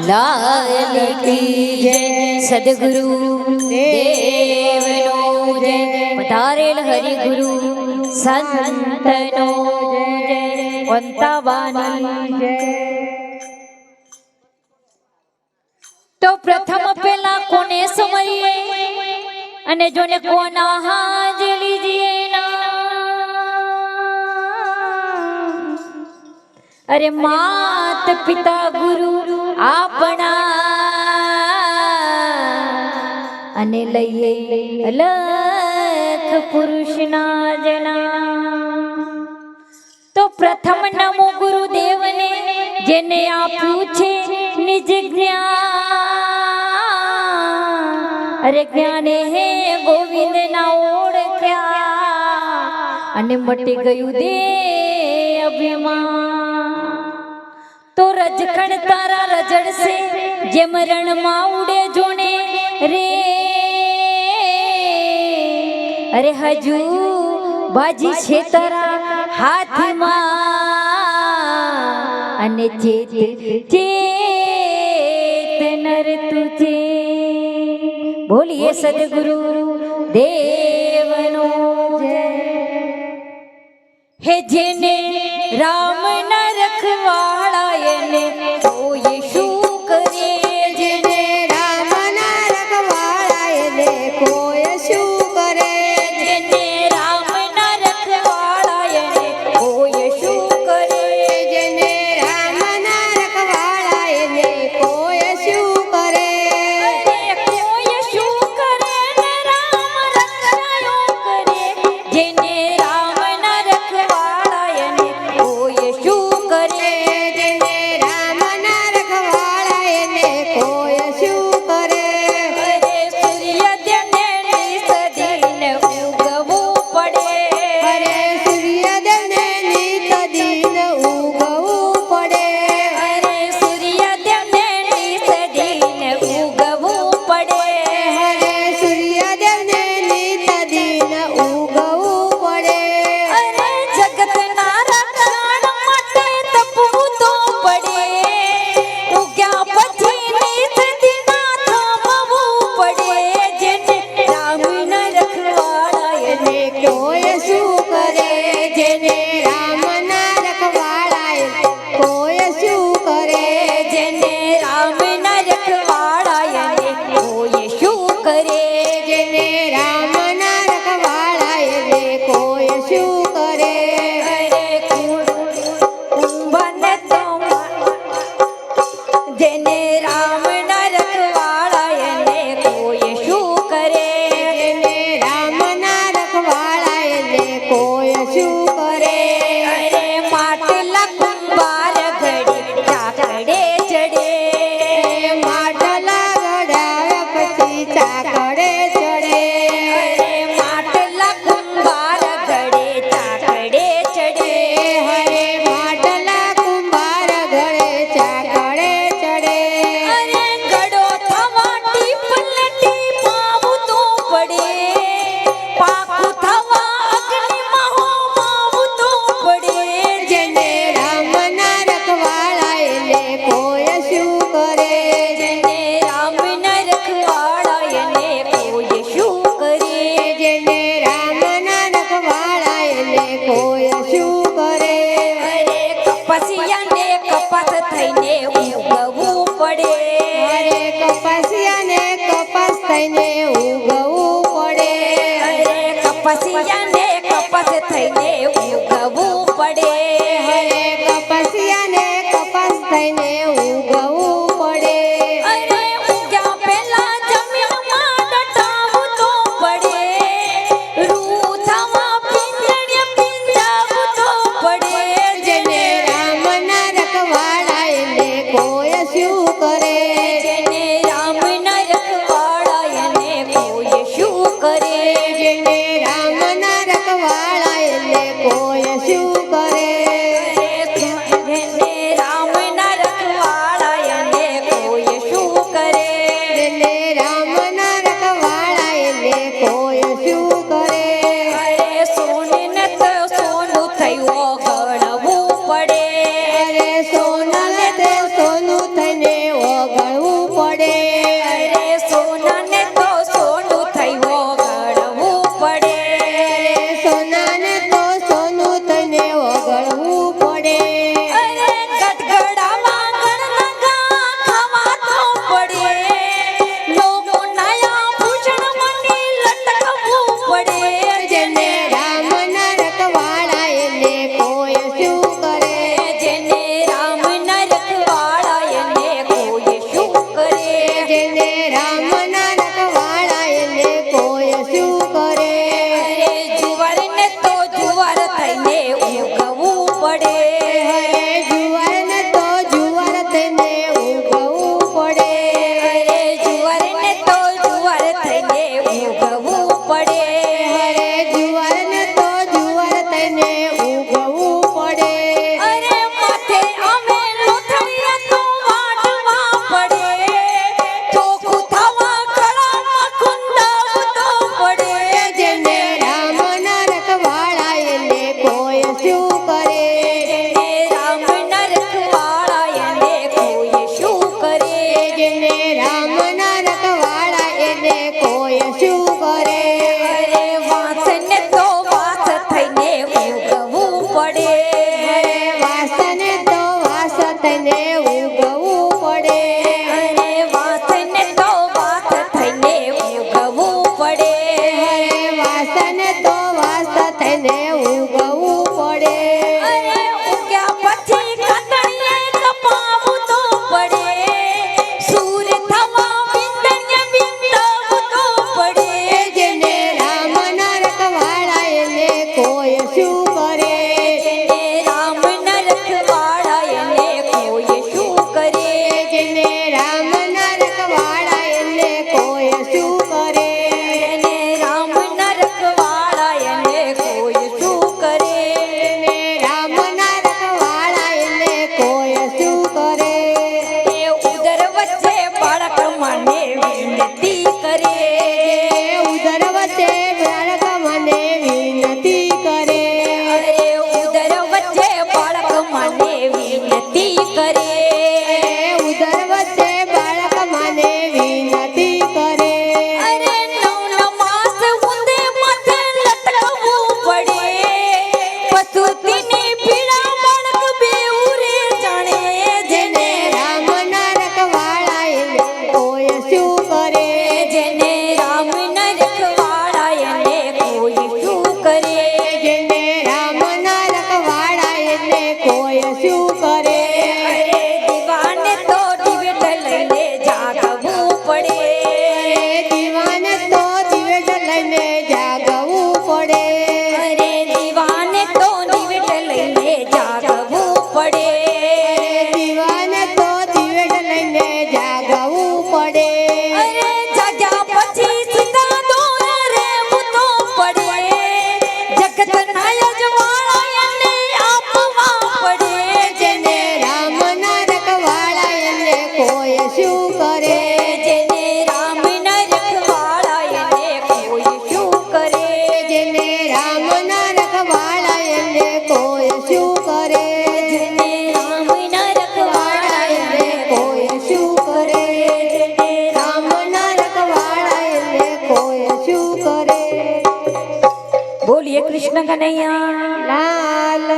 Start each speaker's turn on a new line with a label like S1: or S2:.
S1: લાલ જય સદગુરુ દેવનો જય. પધારેલ હરિગુરુ સંતનો જય. પંતાવાની જય. તો પ્રથમ પહેલા કોને સમયે અને જોને કોના હાજલી દીએ અરે માત પિતા ગુરુ આપણા અને લઈએ લખ પુરુષના જના તો પ્રથમ નમો ગુરુદેવને જેને આપ્યું છે નિજ જ્ઞાન. અરે જ્ઞાને હે ગોવિંદ ના ઓળખ્યા અને મટી ગયું દે અભિમાન. તો રજખણ તારા રજડશે જેમ રણમાં ઉડે જોને રે. અરે હજુ બાજી છે તારા હાથમાં, અને ચેત ચેત નર તુજે. બોલીએ સદગુરુ દેવનો જય. હે જેને
S2: રામના
S1: ભજને રામ કપસિયાને કપાસ થઈને ઉગવું પડે.
S2: કપસિયાને કપાસ થઈને ઉગવું પડે.
S1: કપસિયાને કપાસ થઈને ઉગવું પડે. કૃષ્ણ કનૈયા.
S2: લાલ